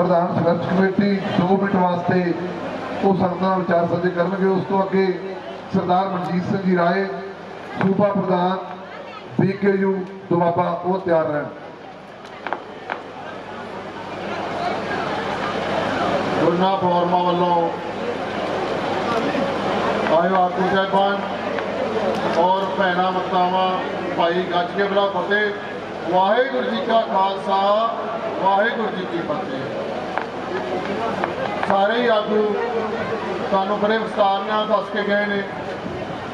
ਪ੍ਰਧਾਨ ਸੰਘਰਸ਼ committee 2 minute ਵਾਸਤੇ ਉਹ ਸੰਗਤਾਂ ਵਿਚਾਰ ਸਾਂਝੇ ਕਰਨਗੇ। ਉਸ ਤੋਂ ਅੱਗੇ ਸਰਦਾਰ ਮਨਜੀਤ ਸਿੰਘ ਜੀ ਰਾਏ, ਸੂਬਾ ਪ੍ਰਧਾਨ ਬੀਕੇਯੂ ਦੁਆਬਾ, ਉਹ ਤਿਆਰ ਰਹਿਣ। ਗੁਰਨਾ ਫੋਰਮਾਂ ਵੱਲੋਂ ਆਇਓ ਆਗੂ ਸਾਹਿਬਾਨ ਔਰ ਭੈਣਾਂ ਮਤਾਵਾਂ, ਭਾਈ ਗੱਜ ਕੇ ਬਲਾ ਫਤਿਹ, ਵਾਹਿਗੁਰੂ ਜੀ ਕਾ ਖਾਲਸਾ, ਵਾਹਿਗੁਰੂ ਜੀ ਕੀ ਫਤਿਹ। ਸਾਰੇ ਹੀ ਆਗੂ ਤੁਹਾਨੂੰ ਬੜੇ ਵਿਸਤਾਰ ਨਾਲ ਦੱਸ ਕੇ ਗਏ ਨੇ।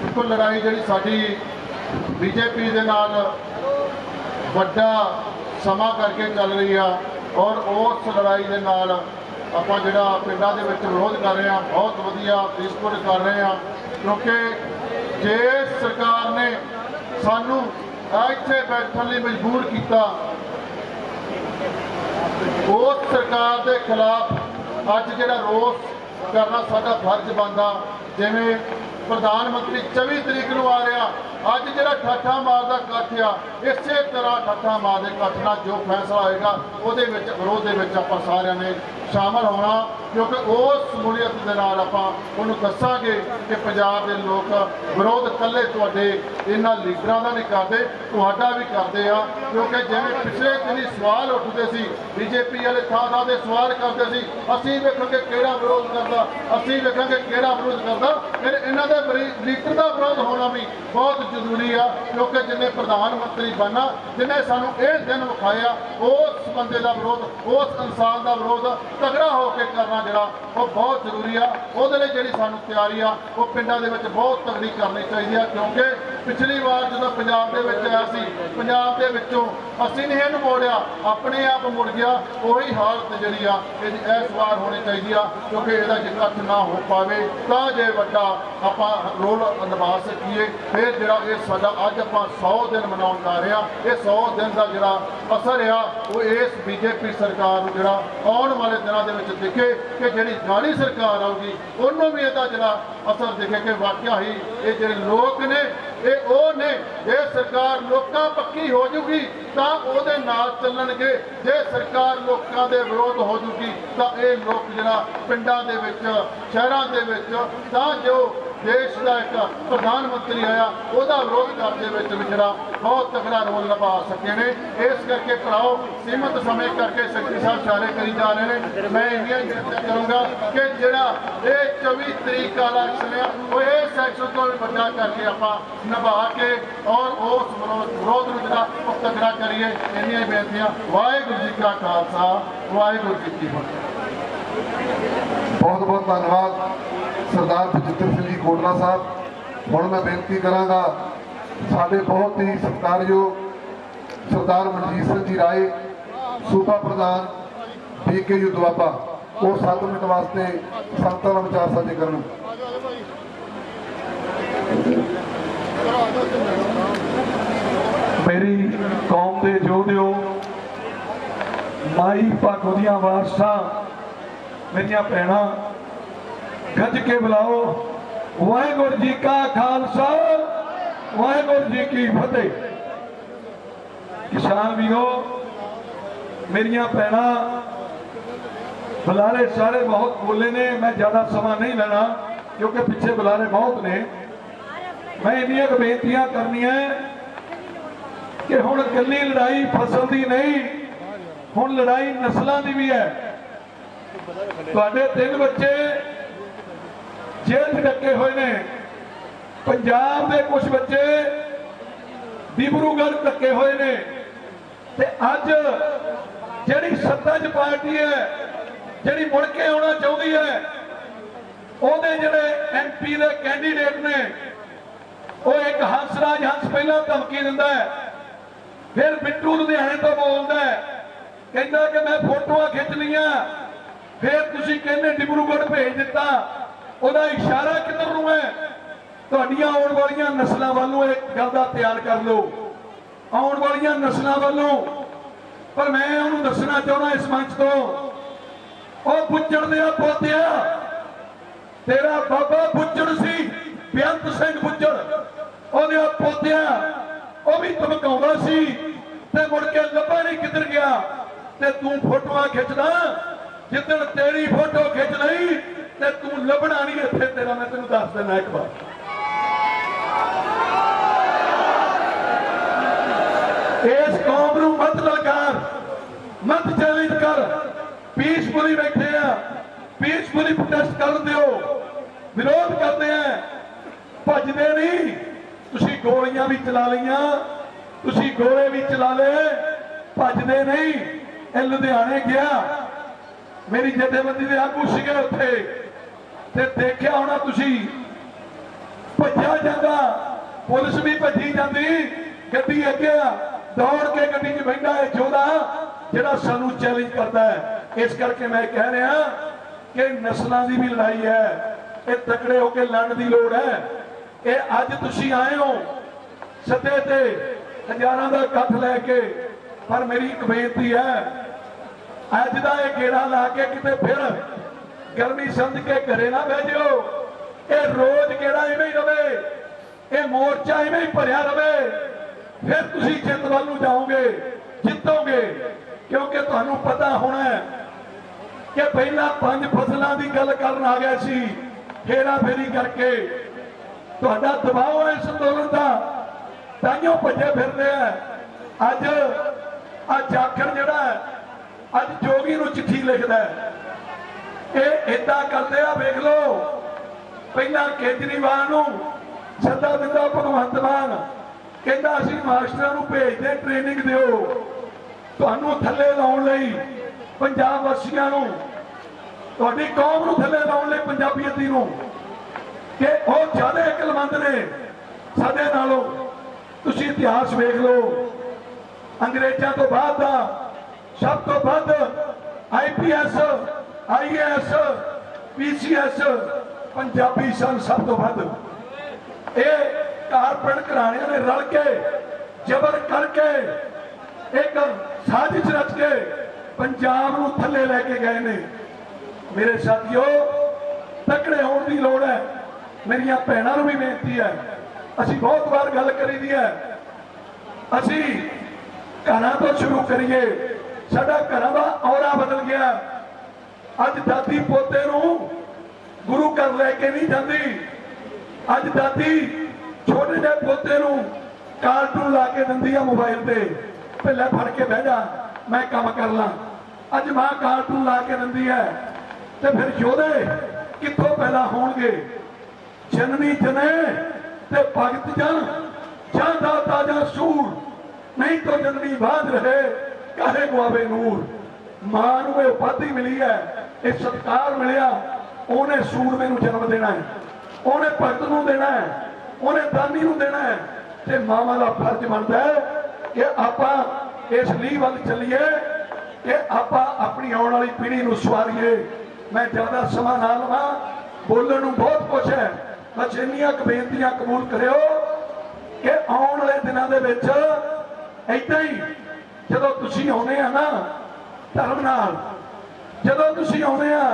ਇੱਕੋ ਲੜਾਈ ਜਿਹੜੀ ਸਾਡੀ ਬੀਜੇਪੀ ਦੇ ਨਾਲ ਵੱਡਾ ਸਮਾਂ ਕਰਕੇ ਚੱਲ ਰਹੀ ਆ ਔਰ ਉਸ ਲੜਾਈ ਦੇ ਨਾਲ ਆਪਾਂ ਜਿਹੜਾ ਪਿੰਡਾਂ ਦੇ ਵਿੱਚ ਵਿਰੋਧ ਕਰ ਰਹੇ ਆ ਬਹੁਤ ਵਧੀਆ ਪੀਸਫੁਲ ਕਰ ਰਹੇ ਆ ਕਿਉਂਕਿ ਜੇ ਸਰਕਾਰ ਨੇ ਸਾਨੂੰ ਇੱਥੇ ਬੈਠਣ ਲਈ ਮਜਬੂਰ ਕੀਤਾ ਉਸ ਸਰਕਾਰ ਦੇ ਖਿਲਾਫ ਅੱਜ ਜਿਹੜਾ ਰੋਸ ਕਰਨਾ ਸਾਡਾ ਫਰਜ਼ ਬਣਦਾ ਜਿਵੇਂ ਪ੍ਰਧਾਨ ਮੰਤਰੀ 24 ਤਰੀਕ ਨੂੰ ਆ ਰਿਹਾ। ਅੱਜ ਜਿਹੜਾ ਠਾਠਾ ਮਾਰਦਾ ਇਕੱਠ ਆ, ਇਸੇ ਤਰ੍ਹਾਂ ਠਾਠਾ ਮਾਰਦੇ ਇਕੱਠ ਨਾਲ ਜੋ ਫੈਸਲਾ ਹੋਏਗਾ, ਉਹਦੇ ਵਿੱਚ, ਵਿਰੋਧ ਦੇ ਵਿੱਚ ਆਪਾਂ ਸਾਰਿਆਂ ਨੇ ਸ਼ਾਮਲ ਹੋਣਾ। ਕਿਉਂਕਿ ਉਸ ਸਮੂਲੀਅਤ ਦੇ ਨਾਲ ਆਪਾਂ ਉਹਨੂੰ ਦੱਸਾਂਗੇ ਕਿ ਪੰਜਾਬ ਦੇ ਲੋਕ ਵਿਰੋਧ ਇਕੱਲੇ ਤੁਹਾਡੇ, ਇਹਨਾਂ ਲੀਡਰਾਂ ਦਾ ਨਹੀਂ ਕਰਦੇ, ਤੁਹਾਡਾ ਵੀ ਕਰਦੇ ਆ। ਕਿਉਂਕਿ ਜਿਵੇਂ ਪਿਛਲੇ ਦਿਨੀ ਸਵਾਲ ਉੱਠਦੇ ਸੀ, ਬੀਜੇਪੀ ਵਾਲੇ ਥਾਂ ਥਾਂ ਦੇ ਸਵਾਲ ਕਰਦੇ ਸੀ, ਅਸੀਂ ਵੇਖਾਂਗੇ ਕਿਹੜਾ ਵਿਰੋਧ ਕਰਦਾ, ਅਸੀਂ ਵੇਖਾਂਗੇ ਕਿਹੜਾ ਵਿਰੋਧ ਕਰਦਾ, ਫਿਰ ਇਹਨਾਂ ਦੇ ਬਰੀ- ਲੀਡਰ ਦਾ ਵਿਰੋਧ ਹੋਣਾ ਵੀ ਬਹੁਤ ਜ਼ਰੂਰੀ ਆ, ਕਿਉਂਕਿ ਜਿੰਨੇ ਪ੍ਰਧਾਨ ਮੰਤਰੀ ਬਣਨਾ, ਜਿਨੇ ਸਾਨੂੰ ਇਹ ਦਿਨ ਵਿਖਾਇਆ, ਉਸ ਬੰਦੇ ਦਾ ਵਿਰੋਧ, ਉਸ ਇਨਸਾਨ ਦਾ ਵਿਰੋਧ ਤਗੜਾ ਹੋ ਕੇ ਕਰਨਾ ਜਿਹੜਾ, ਉਹ ਬਹੁਤ ਜ਼ਰੂਰੀ ਆ। ਉਹਦੇ ਲਈ ਜਿਹੜੀ ਸਾਨੂੰ ਤਿਆਰੀ ਆ, ਉਹ ਪਿੰਡਾਂ ਦੇ ਵਿੱਚ ਬਹੁਤ ਤਗੜੀ ਕਰਨੀ ਚਾਹੀਦੀ ਆ, ਕਿਉਂਕਿ ਪਿਛਲੀ ਵਾਰ ਜਦੋਂ ਪੰਜਾਬ ਦੇ ਵਿੱਚ ਆਇਆ ਸੀ, ਪੰਜਾਬ ਦੇ ਵਿੱਚੋਂ ਅਸੀਂ ਨਹੀਂ ਇਹਨੂੰ ਮੋੜਿਆ, ਆਪਣੇ ਆਪ ਮੁੜ ਗਿਆ, ਉਹੀ ਹਾਲਤ ਜਿਹੜੀ ਆ ਇਹਦੀ ਇਸ ਵਾਰ ਹੋਣੀ ਚਾਹੀਦੀ ਆ, ਕਿਉਂਕਿ ਇਹਦਾ ਜੇ ਇਕੱਠ ਨਾ ਹੋ ਪਾਵੇ, ਤਾਂ ਜੇ ਵੱਡਾ ਆਪਾਂ ਰੋਲ ਨਿਭਾ ਸਕੀਏ, ਫਿਰ ਜਿਹੜਾ ਇਹ ਸਾਡਾ ਅੱਜ ਆਪਾਂ 100 ਦਿਨ ਮਨਾਉਣ ਜਾ ਰਹੇ ਆ, ਇਹ 100 ਦਿਨ ਦਾ ਜਿਹੜਾ ਅਸਰ ਆ, ਉਹ ਇਸ ਬੀਜੇਪੀ ਸਰਕਾਰ ਨੂੰ ਜਿਹੜਾ ਆਉਣ ਵਾਲੇ ਦਿਨਾਂ ਦੇ ਵਿੱਚ ਦਿਖੇ ਕਿ ਜਿਹੜੀ ਗਾੜੀ ਸਰਕਾਰ ਆਊਗੀ, ਉਹਨੂੰ ਵੀ ਇਹਦਾ ਜਿਹੜਾ ਅਸਰ ਦਿਖੇ ਕਿ ਵਾਕਿਆ ਹੀ ਇਹ ਜਿਹੜੇ ਲੋਕ ਨੇ ਇਹ ਉਹ ਨੇ, ਜੇ ਸਰਕਾਰ ਲੋਕਾਂ ਪੱਕੀ ਹੋ ਜੂਗੀ, ਤਾਂ ਉਹਦੇ ਨਾਲ ਚੱਲਣਗੇ। ਜੇ ਸਰਕਾਰ ਲੋਕਾਂ ਦੇ ਵਿਰੋਧ ਹੋ ਜੂਗੀ, ਤਾਂ ਇਹ ਲੋਕ ਜਿਹੜਾ ਪਿੰਡਾਂ ਦੇ ਵਿੱਚ, ਸ਼ਹਿਰਾਂ ਦੇ ਵਿੱਚ, ਤਾਂ ਜੋ ਦੇਸ਼ ਦਾ ਇੱਕ ਪ੍ਰਧਾਨ ਮੰਤਰੀ ਆਇਆ, ਉਹਦਾ ਵਿਰੋਧ ਕਰਨ ਵਿੱਚ ਵੀ ਜਿਹੜਾ ਬਹੁਤ ਤਕੜਾ ਰੋਲ ਨਿਭਾ ਸਕੇ ਨੇ। ਇਸ ਕਰਕੇ ਭਰਾਓ, ਸੀਮਤ ਸਮੇਂ ਕਰਕੇ ਸੈਕਟਰੀ ਸਾਹਿਬ ਇਸ਼ਾਰੇ ਕਰੀ ਜਾ ਰਹੇ ਨੇ। ਮੈਂ ਇੰਨੀਆਂ ਹੀ ਕਰੂੰਗਾ ਕਿ ਜਿਹੜਾ ਇਹ 24 ਤਰੀਕ ਵਾਲਾ ਇਲੈਕਸ਼ਨ ਉਹ ਇਹ ਸੈਕਸ਼ਨ ਤੋਂ ਵੀ ਵੱਡਾ ਕਰਕੇ ਆਪਾਂ ਨਿਭਾ ਕੇ ਔਰ ਉਸ ਵਿਰੋਧ ਵਿਰੋਧ ਨੂੰ ਜਿਹੜਾ ਉਹ ਤਕੜਾ ਕਰੀਏ। ਇੰਨੀਆਂ ਹੀ ਬੇਨਤੀਆਂ। ਵਾਹਿਗੁਰੂ ਜੀ ਕਾ ਖਾਲਸਾ, ਵਾਹਿਗੁਰੂ ਜੀ ਕੀ ਫਤਿਹ। ਬਹੁਤ ਬਹੁਤ ਧੰਨਵਾਦ। ਸਰਦਾਰ ਬਜਿੱਤਰ ਸਿੰਘ ਜੀ ਕੋਟਲਾ ਸਾਹਿਬ, ਹੁਣ ਮੈਂ ਬੇਨਤੀ ਕਰਾਂਗਾ, ਸਾਡੇ ਬਹੁਤ ਹੀ ਸਤਿਕਾਰਯੋਗ ਸਰਦਾਰ ਮਨਜੀਤ ਸਿੰਘ ਜੀ ਰਾਏ, ਸੂਬਾ ਪ੍ਰਧਾਨ ਬੀਕੇਯੂ ਦੁਆਬਾ ਉਹ 7 ਮਿੰਟ ਵਾਸਤੇ ਸੰਤਾਂ ਨਾਲ ਵਿਚਾਰ ਸਾਂਝੇ ਕਰਨ ਮੇਰੀ ਕੌਮ ਦੇ ਯੋਧਿਓ, ਮਾਈ ਭਾਗੋ ਦੀਆਂ ਵਾਰਸਾਂ, ਮੇਰੀਆਂ ਭੈਣਾਂ ਗੱਜ ਕੇ ਬੁਲਾਓ। ਵਾਹਿਗੁਰੂ ਜੀ ਕਾ ਖਾਲਸਾ, ਵਾਹਿਗੁਰੂ ਜੀ ਕੀ ਫਤਿਹ। ਕਿਸਾਨ ਵੀਰੋ, ਮੇਰੀਆਂ ਭੈਣਾਂ, ਬੁਲਾਰੇ ਸਾਰੇ ਬਹੁਤ ਬੋਲੇ ਨੇ, ਮੈਂ ਜ਼ਿਆਦਾ ਸਮਾਂ ਨਹੀਂ ਲੈਣਾ, ਕਿਉਂਕਿ ਪਿੱਛੇ ਬੁਲਾਰੇ ਬਹੁਤ ਨੇ। ਮੈਂ ਇੰਨੀਆਂ ਕੁ ਬੇਨਤੀਆਂ ਕਰਨੀਆਂ ਕਿ ਹੁਣ ਇਕੱਲੀ ਲੜਾਈ ਫਸਲ ਦੀ ਨਹੀਂ, ਹੁਣ ਲੜਾਈ ਨਸਲਾਂ ਦੀ ਵੀ ਹੈ। ਤੁਹਾਡੇ ਤਿੰਨ ਬੱਚੇ ਜੇਲ੍ਹ 'ਚ ਡੱਕੇ ਹੋਏ ਨੇ। ਪੰਜਾਬ ਦੇ ਕੁਝ ਬੱਚੇ ਡਿਬਰੂਗੜ੍ਹ ਧੱਕੇ ਹੋਏ ਨੇ। ਤੇ ਅੱਜ ਜਿਹੜੀ ਸੱਤਾ 'ਚ ਪਾਰਟੀ ਹੈ, ਜਿਹੜੀ ਮੁੜ ਕੇ ਆਉਣਾ ਚਾਹੁੰਦੀ ਹੈ, ਉਹਦੇ ਜਿਹੜੇ ਐਮਪੀ ਦੇ ਕੈਂਡੀਡੇਟ ਨੇ, ਉਹ ਇੱਕ ਹੰਸਰਾਜ ਹੰਸ ਪਹਿਲਾਂ ਧਮਕੀ ਦਿੰਦਾ ਹੈ। ਫਿਰ ਬਿੱਟੂ ਲੁਧਿਆਣੇ ਤੋਂ ਬੋਲਦਾ ਹੈ, ਕਹਿੰਦਾ ਕਿ ਮੈਂ ਫੋਟੋਆਂ ਖਿੱਚ ਲਈਆਂ, ਫਿਰ ਤੁਸੀਂ ਕਹਿੰਦੇ ਡਿਬਰੂਗੜ੍ਹ ਭੇਜ ਦਿੱਤਾ। ਉਹਦਾ ਇਸ਼ਾਰਾ ਕਿੱਧਰ ਨੂੰ ਹੈ? ਤੁਹਾਡੀਆਂ ਆਉਣ ਵਾਲੀਆਂ ਨਸਲਾਂ ਵੱਲੋਂ ਇਹ ਗੱਲ ਦਾ ਤਿਆਰ ਕਰ ਲਓ। ਆਉਣ ਵਾਲੀਆਂ ਨਸਲਾਂ ਵੱਲੋਂ। ਪਰ ਮੈਂ ਉਹਨੂੰ ਦੱਸਣਾ ਚਾਹੁੰਦਾ ਇਸ ਮੰਚ ਤੋਂ। ਉਹ ਪੁੱਜੜ ਦੇ ਪੋਤਿਆ। ਤੇਰਾ ਬਾਬਾ ਪੁੱਜੜ ਸੀ, ਬੇਅੰਤ ਸਿੰਘ ਬੁੱਚੜ ਉਹਦੇ ਪੋਤਿਆ, ਉਹ ਵੀ ਧਮਕਾਉਂਦਾ ਸੀ। ਤੇ ਮੁੜ ਕੇ ਲੱਭਾ ਨਹੀਂ ਕਿੱਧਰ ਗਿਆ। ਤੇ ਤੂੰ ਫੋਟੋਆਂ ਖਿੱਚਦਾ, ਜਿੱਦਣ ਤੇਰੀ ਫੋਟੋ ਖਿੱਚ ਲਈ ਲੱਭਣਾ ਨਹੀਂ ਇੱਥੇ ਤੇਰਾ ਮੈਂ ਤੈਨੂੰ ਦੱਸ ਦਿੰਦਾ ਇੱਕ ਵਾਰ। ਇਸ ਕੌਮ ਨੂੰ ਮਤ ਲਲਕਾਰ ਮਤ ਚੈਲੰਜ ਕਰ। ਪੀਸਫੁਲੀ ਬੈਠੇ ਆ ਪੀਸਫੁਲੀ ਪ੍ਰੋਟੈਸਟ ਕਰਨ ਦਿਓ। ਵਿਰੋਧ ਕਰਦੇ ਆ। ਭੱਜਦੇ ਨਹੀਂ। ਤੁਸੀਂ ਗੋਲੀਆਂ ਵੀ ਚਲਾ ਲਈਆਂ, ਤੁਸੀਂ ਗੋਲੇ ਵੀ ਚਲਾ ਲਏ, ਭੱਜਦੇ ਨਹੀਂ। ਇਹ ਲੁਧਿਆਣੇ ਗਿਆ। ਮੇਰੀ ਜਥੇਬੰਦੀ ਦੇ ਆਗੂ ਸੀਗੇ ਉੱਥੇ। ਤੇ ਦੇਖਿਆ ਹੋਣਾ ਤੁਸੀਂ। ਭੱਜਿਆ ਜਾਂਦਾ। ਪੁਲਿਸ ਵੀ ਭੱਜੀ ਜਾਂਦੀ। ਗੱਡੀ ਅੱਗੇ ਦੌੜ ਕੇ ਗੱਡੀ 'ਚ ਬੈਠਾ ਹੈ ਜੋਦਾ ਜਿਹੜਾ ਸਾਨੂੰ ਚੈਲੰਜ ਕਰਦਾ ਹੈ। ਇਸ ਕਰਕੇ ਮੈਂ ਕਹਿ ਰਿਹਾ ਕਿ ਨਸਲਾਂ ਦੀ ਵੀ ਲੜਾਈ ਹੈ। ਇਹ ਤਕੜੇ ਹੋ ਕੇ ਲੜਨ ਦੀ ਲੋੜ ਹੈ। ਇਹ ਅੱਜ ਤੁਸੀਂ ਆਏ ਹੋ। ਸੱਦੇ ਤੇ ਹਜ਼ਾਰਾਂ ਦਾ ਇਕੱਠ ਲੈ ਕੇ। ਪਰ ਮੇਰੀ ਇੱਕ ਬੇਨਤੀ ਹੈ, ਅੱਜ ਦਾ ਇਹ ਗੇੜਾ ਲਾ ਕੇ ਕਿਤੇ ਫਿਰ ਗਰਮੀ ਸਮਝ ਕੇ ਘਰੇ ਨਾ ਬਹਿ ਜਿਓ। ਇਹ ਰੋਜ਼ ਗੇੜਾ ਐਵੇਂ ਹੀ ਰਵੇ? ਇਹ ਮੋਰਚਾ ਐਵੇਂ ਹੀ ਭਰਿਆ ਰਵੇ। ਫਿਰ ਤੁਸੀਂ ਜਿੱਤ ਵੱਲ ਨੂੰ ਜਾਓਗੇ, ਜਿੱਤੋਗੇ। ਕਿਉਂਕਿ ਤੁਹਾਨੂੰ ਪਤਾ ਹੋਣਾ ਕਿ ਪਹਿਲਾਂ ਪੰਜ ਫਸਲਾਂ ਦੀ ਗੱਲ ਕਰਨ ਆ ਗਿਆ ਸੀ। ਫੇਰਾ ਫੇਰੀ ਕਰਕੇ ਤੁਹਾਡਾ ਦਬਾਅ ਹੈ ਇਸ ਅੰਦੋਲਨ ਦਾ। ਤਾਈਓ ਭੱਜੇ ਫਿਰਦੇ ਆ। ਅੱਜ ਅੱਜ ਜਾਖੜ ਜਿਹੜਾ ਅੱਜ ਜੋਗੀ ਨੂੰ ਚਿੱਠੀ ਲਿਖਦਾ ਹੈ। ਇਹ ਏਦਾਂ ਕਰਦੇ ਆ, ਵੇਖ ਲਓ। ਪਹਿਲਾਂ ਕੇਜਰੀਵਾਲ ਨੂੰ ਸੱਦਾ ਦਿੰਦਾ ਭਗਵੰਤ ਮਾਨ। ਕਹਿੰਦਾ, ਅਸੀਂ ਮਾਸਟਰਾਂ ਨੂੰ ਭੇਜਦੇ ਟ੍ਰੇਨਿੰਗ ਦਿਓ। ਤੁਹਾਨੂੰ ਥੱਲੇ ਲਾਉਣ ਲਈ ਪੰਜਾਬ ਵਾਸੀਆਂ ਨੂੰ। ਤੁਹਾਡੀ ਕੌਮ ਨੂੰ ਥੱਲੇ ਲਾਉਣ ਲਈ ਪੰਜਾਬੀਅਤੀ ਨੂੰ। ਕਿ ਉਹ ਜ਼ਿਆਦਾ ਅਕਲਮੰਦ ਨੇ ਸਾਡੇ ਨਾਲੋਂ। ਤੁਸੀਂ ਇਤਿਹਾਸ ਵੇਖ ਲਓ। ਅੰਗਰੇਜ਼ਾਂ ਤੋਂ ਬਾਅਦ ਦਾ ਸਭ ਤੋਂ ਵੱਧ ਆਈਪੀਐਸ ਆਈਏਐਸ ਪੀਸੀਐਸ ਪੰਜਾਬੀ ਸਨ ਸਭ ਤੋਂ ਵੱਧ। ਇਹ ਕਾਰਪੋਰੇਟ ਘਰਾਣਿਆਂ ਨੇ ਰਲ ਕੇ, ਜ਼ਬਰ ਕਰਕੇ, ਇੱਕ ਸਾਜ਼ਿਸ਼ ਰਚ ਕੇ ਪੰਜਾਬ ਨੂੰ ਥੱਲੇ ਲੈ ਕੇ ਗਏ ਨੇ। ਮੇਰੇ ਸਾਥੀਓ, ਤਕੜੇ ਹੋਣ ਦੀ ਲੋੜ ਹੈ। ਮੇਰੀਆਂ ਭੈਣਾਂ ਨੂੰ ਵੀ ਬੇਨਤੀ ਹੈ। ਅਸੀਂ ਬਹੁਤ ਵਾਰ ਗੱਲ ਕਰੀ ਦੀ ਹੈ। ਅਸੀਂ ਘਰਾਂ ਤੋਂ ਸ਼ੁਰੂ ਕਰੀਏ। ਸਾਡਾ ਘਰਾਂ ਦਾ ਔਰਾ ਬਦਲ ਗਿਆ। ਅੱਜ ਦਾਦੀ ਪੋਤੇ ਨੂੰ ਗੁਰੂ ਘਰ ਲੈ ਕੇ ਨਹੀਂ ਜਾਂਦੀ। ਅੱਜ ਦਾਦੀ ਛੋਟੇ ਜਿਹੇ ਪੋਤੇ ਨੂੰ ਕਾਰਟੂਨ ਲਾ ਕੇ ਦਿੰਦੀ ਆ ਮੋਬਾਈਲ ਤੇ। ਲੈ ਫੜ ਕੇ ਬਹਿ ਜਾ, ਮੈਂ ਕੰਮ ਕਰ ਲਾਂ। ਅੱਜ ਮਾਂ ਕਾਰਟੂਨ ਲਾ ਕੇ ਦਿੰਦੀ ਹੈ ਤੇ ਫਿਰ ਯੋਧੇ ਕਿੱਥੋਂ ਪੈਦਾ ਹੋਣਗੇ? ਜਨਨੀ ਜਨੇ ਤੇ ਭਗਤ ਜਨ ਜਨ ਦਾ ਜਾਂ ਸੂਰ। ਨਹੀਂ ਤਾਂ ਜਨਨੀ ਬਾਦ ਰਹੇ, ਕਾਹੇ ਗੁਆਵੇ ਨੂਰ। ਮਾਂ ਨੂੰ ਇਹ ਉਪਾਧੀ ਮਿਲੀ ਹੈ ਇਹ ਸਤਕਾਰ ਮਿਲਿਆ, ਉਹਨੇ ਸੂਰਮੇ ਨੂੰ ਜਨਮ ਦੇਣਾ ਹੈ। ਉਹਨੇ ਭਗਤ ਨੂੰ ਦੇਣਾ ਹੈ, ਉਹਨੇ ਦਾਨੀ ਨੂੰ ਦੇਣਾ ਹੈ। ਤੇ ਮਾਵਾਂ ਦਾ ਫਰਜ਼ ਬਣਦਾ ਹੈ ਕਿ ਆਪਾਂ ਇਸ ਲਈ ਵੱਲ ਚੱਲੀਏ, ਕਿ ਆਪਾਂ ਆਪਣੀ ਆਉਣ ਵਾਲੀ ਪੀੜ੍ਹੀ ਨੂੰ ਸਵਾਰੀਏ। ਮੈਂ ਜ਼ਿਆਦਾ ਸਮਾਂ ਨਾ ਲਵਾਂ, ਬੋਲਣ ਨੂੰ ਬਹੁਤ ਕੁਝ ਹੈ। ਬਸ ਇੰਨੀਆਂ ਕੁ ਬੇਨਤੀਆਂ ਕਬੂਲ ਕਰਿਓ ਕਿ ਆਉਣ ਵਾਲੇ ਦਿਨਾਂ ਦੇ ਵਿੱਚ ਏਦਾਂ ਹੀ ਜਦੋਂ ਤੁਸੀਂ ਆਉਨੇ ਆ ਨਾ ਧਰਮ ਨਾਲ ਜਦੋਂ ਤੁਸੀਂ ਆਉਂਦੇ ਆ,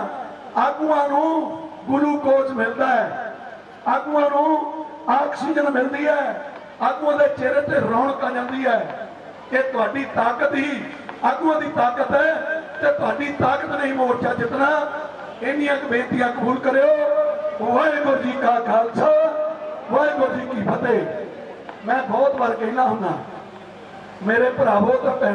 ਆਗੂਆਂ ਨੂੰ ਗਲੂਕੋਜ਼ ਮਿਲਦਾ ਹੈ। ਆਗੂਆਂ ਨੂੰ ਆਕਸੀਜਨ ਮਿਲਦੀ ਹੈ। ਆਗੂਆਂ ਦੇ ਚਿਹਰੇ ਤੇ ਰੌਣਕ ਆ ਜਾਂਦੀ ਹੈ ਇਹ ਤੁਹਾਡੀ ਤਾਕਤ ਹੀ ਆਗੂਆਂ ਦੀ ਤਾਕਤ ਹੈ ਤੇ ਤੁਹਾਡੀ ਤਾਕਤ ਨਹੀਂ ਮੋਰਚਾ ਜਿੱਤਣਾ। ਇੰਨੀਆਂ ਕੁ ਬੇਨਤੀਆਂ ਕਬੂਲ ਕਰਿਓ। ਵਾਹਿਗੁਰੂ ਜੀ ਕਾ ਖਾਲਸਾ, ਵਾਹਿਗੁਰੂ ਜੀ ਕੀ ਫਤਿਹ। ਮੈਂ ਬਹੁਤ ਵਾਰ ਕਹਿਣਾ ਹੁੰਦਾ, ਮੇਰੇ ਭਰਾਵੋ ਤਾਂ